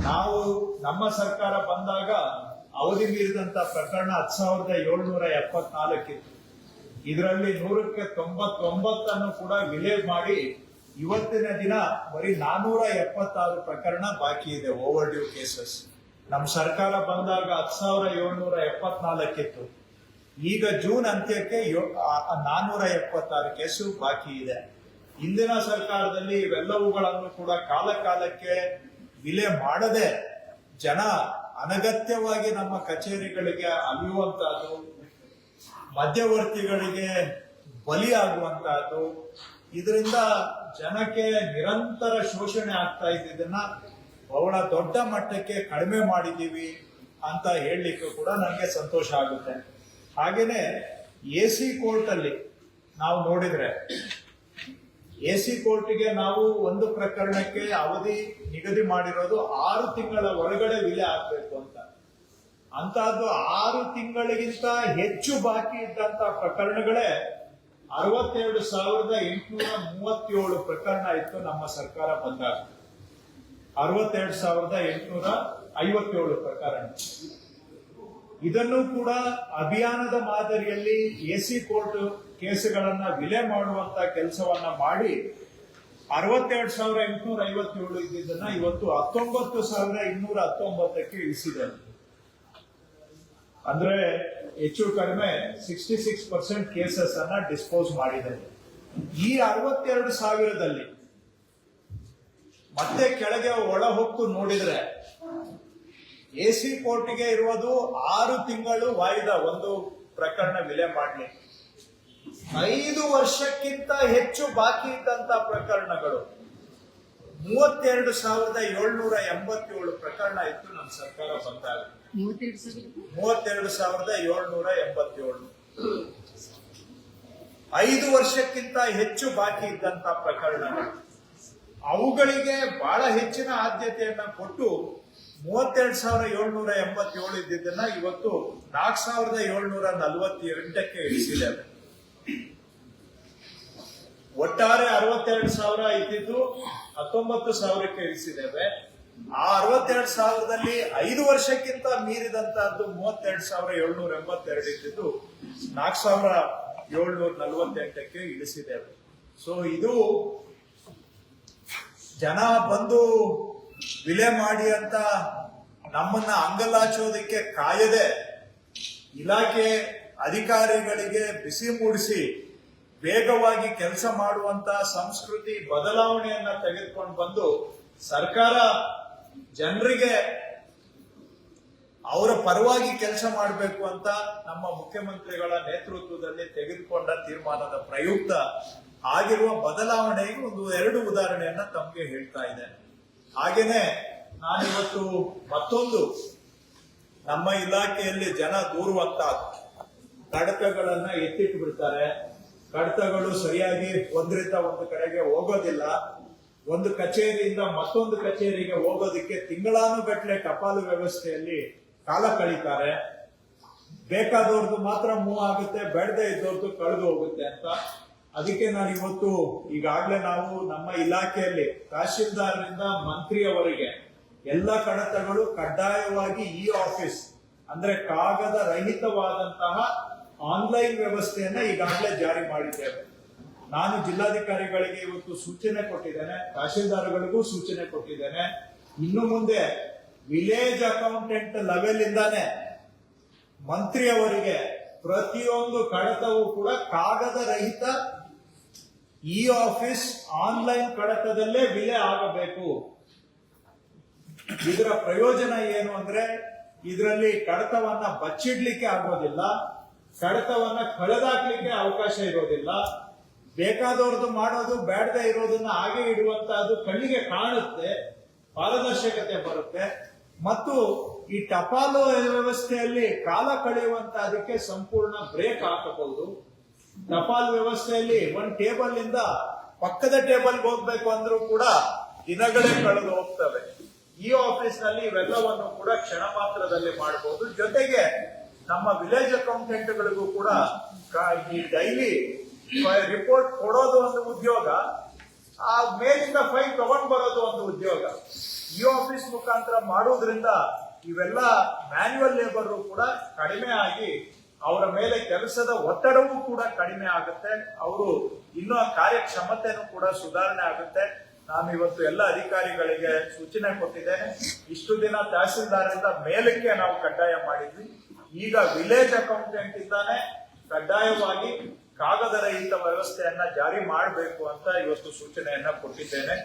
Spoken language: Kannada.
ನಾವು ನಮ್ಮ ಸರ್ಕಾರ ಬಂದಾಗ ಅವಧಿ ಮೀರಿದಂತ ಪ್ರಕರಣ ಹತ್ತು ಸಾವಿರದ ಏಳ್ನೂರ ಎಪ್ಪತ್ನಾಲ್ಕಿತ್ತು ಇದರಲ್ಲಿ ನೂರಕ್ಕೆ ತೊಂಬತ್ತೊಂಬತ್ತನ್ನು ಕೂಡ ವಿಲೇ ಮಾಡಿ ಇವತ್ತಿನ ದಿನ ಬರೀ ನಾನೂರ ಎಪ್ಪತ್ತಾರು ಪ್ರಕರಣ ಬಾಕಿ ಇದೆ ಓವರ್ ಡ್ಯೂ ಕೇಸಸ್ ನಮ್ಮ ಸರ್ಕಾರ ಬಂದಾಗ ಹತ್ತು ಸಾವಿರ ಏಳ್ನೂರ ಎಪ್ಪತ್ನಾಲ್ಕಿತ್ತು ಈಗ ಜೂನ್ ಅಂತ್ಯಕ್ಕೆ ನಾನೂರ ಎಪ್ಪತ್ತಾರು ಕೇಸು ಬಾಕಿ ಇದೆ. ಹಿಂದಿನ ಸರ್ಕಾರದಲ್ಲಿ ಇವೆಲ್ಲವುಗಳನ್ನು ಕೂಡ ಕಾಲ ಕಾಲಕ್ಕೆ ವಿಲೆ ಮಾಡದೆ ಜನ ಅನಗತ್ಯವಾಗಿ ನಮ್ಮ ಕಚೇರಿಗಳಿಗೆ ಅಲಿಯುವಂತಹದ್ದು, ಮಧ್ಯವರ್ತಿಗಳಿಗೆ ಬಲಿಯಾಗುವಂತಹದ್ದು, ಇದರಿಂದ ಜನಕ್ಕೆ ನಿರಂತರ ಶೋಷಣೆ ಆಗ್ತಾ ಇದ್ದಿದ್ದನ್ನ ಬಹಳ ದೊಡ್ಡ ಮಟ್ಟಕ್ಕೆ ಕಡಿಮೆ ಮಾಡಿದ್ದೀವಿ ಅಂತ ಹೇಳಲಿಕ್ಕೆ ಕೂಡ ನನಗೆ ಸಂತೋಷ ಆಗುತ್ತೆ. ಹಾಗೇನೆ ಎ ಸಿ ಕೋರ್ಟಲ್ಲಿ ನಾವು ನೋಡಿದ್ರೆ ಎ ಸಿ ಕೋರ್ಟ್ಗೆ ನಾವು ಒಂದು ಪ್ರಕರಣಕ್ಕೆ ಅವಧಿ ನಿಗದಿ ಮಾಡಿರೋದು ಆರು ತಿಂಗಳ ಒಳಗಡೆ ವಿಲೆ ಆಗ್ಬೇಕು ಅಂತ. ಅಂತಹದ್ದು ಆರು ತಿಂಗಳಿಗಿಂತ ಹೆಚ್ಚು ಬಾಕಿ ಇದ್ದಂತ ಪ್ರಕರಣಗಳೇ ಅರವತ್ತೆರಡು ಸಾವಿರದ ಎಂಟುನೂರ ಮೂವತ್ತೇಳು ಪ್ರಕರಣ ಇತ್ತು ನಮ್ಮ ಸರ್ಕಾರ ಬಂದಾಗ. ಅರವತ್ತೆರಡು ಸಾವಿರದ ಎಂಟುನೂರ ಐವತ್ತೇಳು ಪ್ರಕರಣ. ಇದನ್ನು ಕೂಡ ಅಭಿಯಾನದ ಮಾದರಿಯಲ್ಲಿ ಎಸಿ ಕೋರ್ಟ್ ಕೇಸುಗಳನ್ನ ವಿಲೆ ಮಾಡುವಂತ ಕೆಲಸವನ್ನ ಮಾಡಿ ಅರವತ್ತೆರಡು ಸಾವಿರ ಎಂಟುನೂರ ಐವತ್ತೇಳು ಇದ್ದಿದ್ದನ್ನ ಇವತ್ತು ಹತ್ತೊಂಬತ್ತು ಸಾವಿರ ಇನ್ನೂರ ಹತ್ತೊಂಬತ್ತಕ್ಕೆ ಇಳಿಸಿದ್ದಾರೆ ಅಂದ್ರೆ ಹೆಚ್ಚು ಕಡಿಮೆ ಸಿಕ್ಸ್ಟಿ ಸಿಕ್ಸ್ ಪರ್ಸೆಂಟ್ ಕೇಸಸ್ ಅನ್ನ ಡಿಸ್ಪೋಸ್ ಮಾಡಿದೆ. ಈ ಅರವತ್ತೆರಡು ಸಾವಿರದಲ್ಲಿ ಮತ್ತೆ ಕೆಳಗೆ ಒಳ ಹೊಕ್ಕು ನೋಡಿದ್ರೆ ಎ ಸಿ ಕೋರ್ಟ್ಗೆ ಇರುವುದು ಆರು ತಿಂಗಳು ವಾಯ್ದ ಒಂದು ಪ್ರಕರಣ ವಿಲೆ ಮಾಡಲಿ. ಐದು ವರ್ಷಕ್ಕಿಂತ ಹೆಚ್ಚು ಬಾಕಿ ಇದ್ದಂತ ಪ್ರಕರಣಗಳು. ಮೂವತ್ತೆರಡು ಸಾವಿರದ ಏಳ್ನೂರ ಎಂಬತ್ತೇಳು ಪ್ರಕರಣ ಇತ್ತು ನಮ್ಮ ಸರ್ಕಾರ ಬಂದಾಗ. ಮೂವತ್ತೆರಡು ಸಾವಿರ ಮೂವತ್ತೆರಡು ಸಾವಿರದ ಏಳ್ನೂರ ಎಂಬತ್ತೇಳು. ಐದು ವರ್ಷಕ್ಕಿಂತ ಹೆಚ್ಚು ಬಾಕಿ ಇದ್ದಂತ ಪ್ರಕರಣಗಳು. ಅವುಗಳಿಗೆ ಬಹಳ ಹೆಚ್ಚಿನ ಆದ್ಯತೆಯನ್ನ ಕೊಟ್ಟು ಮೂವತ್ತೆರಡು ಸಾವಿರ ಏಳ್ನೂರ ಎಂಬತ್ತೇಳು ಇದ್ದಿದ್ದನ್ನ ಇವತ್ತು ನಾಲ್ಕು ಸಾವಿರದ ಏಳ್ನೂರ ನಲವತ್ತೆಂಟಕ್ಕೆ ಇಳಿಸಿದ್ದೇವೆ ಒಟ್ಟಾರೆ ಅರವತ್ತೆರಡು ಸಾವಿರ ಇದ್ದಿದ್ದು ಹತ್ತೊಂಬತ್ತು ಸಾವಿರಕ್ಕೆ ಇಳಿಸಿದ್ದೇವೆ. ಆ ಅರವತ್ತೆರಡು ಸಾವಿರದಲ್ಲಿ ಐದು ವರ್ಷಕ್ಕಿಂತ ಮೀರಿದಂತಹದ್ದು ಮೂವತ್ತೆರಡು ಸಾವಿರ ಏಳ್ನೂರ ಎಂಬತ್ತೆರಡು ಇದ್ದಿದ್ದು ನಾಲ್ಕು ಸಾವಿರ ಏಳ್ನೂರ ನಲವತ್ತೆಂಟಕ್ಕೆ ಇಳಿಸಿದ್ದೇವೆ. ಸೊ ಇದು ಜನ ಬಂದು ವಿಲೆ ಮಾಡಿ ಅಂತ ನಮ್ಮನ್ನ ಅಂಗಲಾಚೋದಕ್ಕೆ ಕಾಯದೆ ಇಲಾಖೆ ಅಧಿಕಾರಿಗಳಿಗೆ ಬಿಸಿ ಮೂಡಿಸಿ ವೇಗವಾಗಿ ಕೆಲಸ ಮಾಡುವಂತ ಸಂಸ್ಕೃತಿ ಬದಲಾವಣೆಯನ್ನ ತೆಗೆದುಕೊಂಡು ಬಂದು ಸರ್ಕಾರ ಜನರಿಗೆ ಅವರ ಪರವಾಗಿ ಕೆಲಸ ಮಾಡಬೇಕು ಅಂತ ನಮ್ಮ ಮುಖ್ಯಮಂತ್ರಿಗಳ ನೇತೃತ್ವದಲ್ಲಿ ತೆಗೆದುಕೊಂಡ ತೀರ್ಮಾನದ ಪ್ರಯುಕ್ತ ಆಗಿರುವ ಬದಲಾವಣೆಗೆ ಒಂದು ಎರಡು ಉದಾಹರಣೆಯನ್ನ ತಮಗೆ ಹೇಳ್ತಾ ಇದ್ದೇನೆ. ಹಾಗೇನೆ ನಾನಿವತ್ತು ಮತ್ತೊಂದು ನಮ್ಮ ಇಲಾಖೆಯಲ್ಲಿ ಜನ ದೂರುವಂತ ಕಡತಗಳನ್ನ ಎತ್ತಿಟ್ಟು ಬಿಡ್ತಾರೆ ಕಡತಗಳು ಸರಿಯಾಗಿ ಒಂದರಿಂದ ಒಂದು ಕಡೆಗೆ ಹೋಗೋದಿಲ್ಲ. ಒಂದು ಕಚೇರಿಯಿಂದ ಮತ್ತೊಂದು ಕಚೇರಿಗೆ ಹೋಗೋದಕ್ಕೆ ತಿಂಗಳಾನುಗಟ್ಟಲೆ ಟಪಾಲು ವ್ಯವಸ್ಥೆಯಲ್ಲಿ ಕಾಲ ಕಳೀತಾರೆ. ಬೇಕಾದವ್ರದ್ದು ಮಾತ್ರ ಮೂವ್ ಆಗುತ್ತೆ, ಬೇಡದೆ ಇದ್ದವ್ರದ್ದು ಕಳೆದು ಹೋಗುತ್ತೆ ಅಂತ ಅದಕ್ಕೆ ನಾನು ಇವತ್ತು ಈಗಾಗಲೇ ನಾವು ನಮ್ಮ ಇಲಾಖೆಯಲ್ಲಿ ತಹಶೀಲ್ದಾರರಿಂದ ಮಂತ್ರಿಯವರಿಗೆ ಎಲ್ಲ ಕಡತಗಳು ಕಡ್ಡಾಯವಾಗಿ ಇ ಆಫೀಸ್, ಅಂದ್ರೆ ಕಾಗದ ರಹಿತವಾದಂತಹ ಆನ್ಲೈನ್ ವ್ಯವಸ್ಥೆಯನ್ನ ಈಗಾಗಲೇ ಜಾರಿ ಮಾಡಿದ್ದೇವೆ. ನಾನು ಜಿಲ್ಲಾಧಿಕಾರಿಗಳಿಗೆ ಇವತ್ತು ಸೂಚನೆ ಕೊಟ್ಟಿದ್ದೇನೆ, ತಹಶೀಲ್ದಾರ್ಗಳಿಗೂ ಸೂಚನೆ ಕೊಟ್ಟಿದ್ದೇನೆ. ಇನ್ನು ಮುಂದೆ ವಿಲೇಜ್ ಅಕೌಂಟೆಂಟ್ ಲೆವೆಲ್ ಇಂದಾನೆ ಮಂತ್ರಿಯವರಿಗೆ ಪ್ರತಿಯೊಂದು ಕಡತವೂ ಕೂಡ ಕಾಗದ ರಹಿತ ಇ ಆಫೀಸ್ ಆನ್ಲೈನ್ ಕಡತದಲ್ಲೇ ವಿಲೆ ಆಗಬೇಕು. ಇದರ ಪ್ರಯೋಜನ ಏನು ಅಂದ್ರೆ, ಇದರಲ್ಲಿ ಕಡತವನ್ನ ಬಚ್ಚಿಡ್ಲಿಕ್ಕೆ ಆಗೋದಿಲ್ಲ, ಕಡತವನ್ನ ಕಳೆದಾಕ್ಲಿಕ್ಕೆ ಅವಕಾಶ ಇರೋದಿಲ್ಲ. ಬೇಕಾದವ್ರದ್ದು ಮಾಡೋದು ಬೇಡದೆ ಇರೋದನ್ನ ಹಾಗೆ ಇಡುವಂತಹದ್ದು ಕಣ್ಣಿಗೆ ಕಾಣುತ್ತೆ, ಪಾರದರ್ಶಕತೆ ಬರುತ್ತೆ. ಮತ್ತು ಈ ಟಪಾಲು ವ್ಯವಸ್ಥೆಯಲ್ಲಿ ಕಾಲ ಕಳೆಯುವಂತ ಅದಕ್ಕೆ ಸಂಪೂರ್ಣ ಬ್ರೇಕ್ ಹಾಕಬಹುದು. ಟಪಾಲ್ ವ್ಯವಸ್ಥೆಯಲ್ಲಿ ಒಂದು ಟೇಬಲ್ ಇಂದ ಪಕ್ಕದ ಟೇಬಲ್ ಹೋಗ್ಬೇಕು ಅಂದ್ರೂ ಕೂಡ ದಿನಗಳೇ ಕಳೆದು ಹೋಗ್ತವೆ. ಈ ಆಫೀಸ್ನಲ್ಲಿ ಇವೆಲ್ಲವನ್ನು ಕೂಡ ಕ್ಷಣ ಮಾತ್ರದಲ್ಲಿ ಮಾಡಬಹುದು ಜೊತೆಗೆ ನಮ್ಮ ವಿಲೇಜ್ ಅಕೌಂಟೆಂಟ್ಗಳಿಗೂ ಕೂಡ ಈ ಡೈಲಿ ರಿಪೋರ್ಟ್ ಕೊಡೋದು ಒಂದು ಉದ್ಯೋಗ, ಆ ಮೇಲಿಂದ ಫೈಲ್ ತಗೊಂಡ್ ಬರೋದು ಒಂದು ಉದ್ಯೋಗ. ಈ ಆಫೀಸ್ ಮುಖಾಂತರ ಮಾಡೋದ್ರಿಂದ ಇವೆಲ್ಲ ಮ್ಯಾನ್ಯುವಲ್ ಲೇಬರ್ ಕೂಡ ಕಡಿಮೆ ಆಗಿ ಅವರ ಮೇಲೆ ಕೆಲಸದ ಒತ್ತಡವೂ ಕೂಡ ಕಡಿಮೆ ಆಗುತ್ತೆ. ಅವರು ಇನ್ನೂ ಕಾರ್ಯಕ್ಷಮತೆನೂ ಕೂಡ ಸುಧಾರಣೆ ಆಗುತ್ತೆ. ನಾನು ಇವತ್ತು ಎಲ್ಲ ಅಧಿಕಾರಿಗಳಿಗೆ ಸೂಚನೆ ಕೊಟ್ಟಿದ್ದೇನೆ, ಇಷ್ಟು ದಿನ ತಹಸೀಲ್ದಾರಿಂದ ಮೇಲಕ್ಕೆ ನಾವು ಕಡ್ಡಾಯ ಮಾಡಿದ್ವಿ. ಈಗ ವಿಲೇಜ್ ಅಕೌಂಟೆಂಟ್ ಇಂದಾನೆ ಕಡ್ಡಾಯವಾಗಿ ಕಾಗದ ರಹಿತ ವ್ಯವಸ್ಥೆಯನ್ನ ಜಾರಿ ಮಾಡಬೇಕು ಅಂತ ಇವತ್ತು ಸೂಚನೆಯನ್ನ ಕೊಟ್ಟಿದ್ದೇನೆ.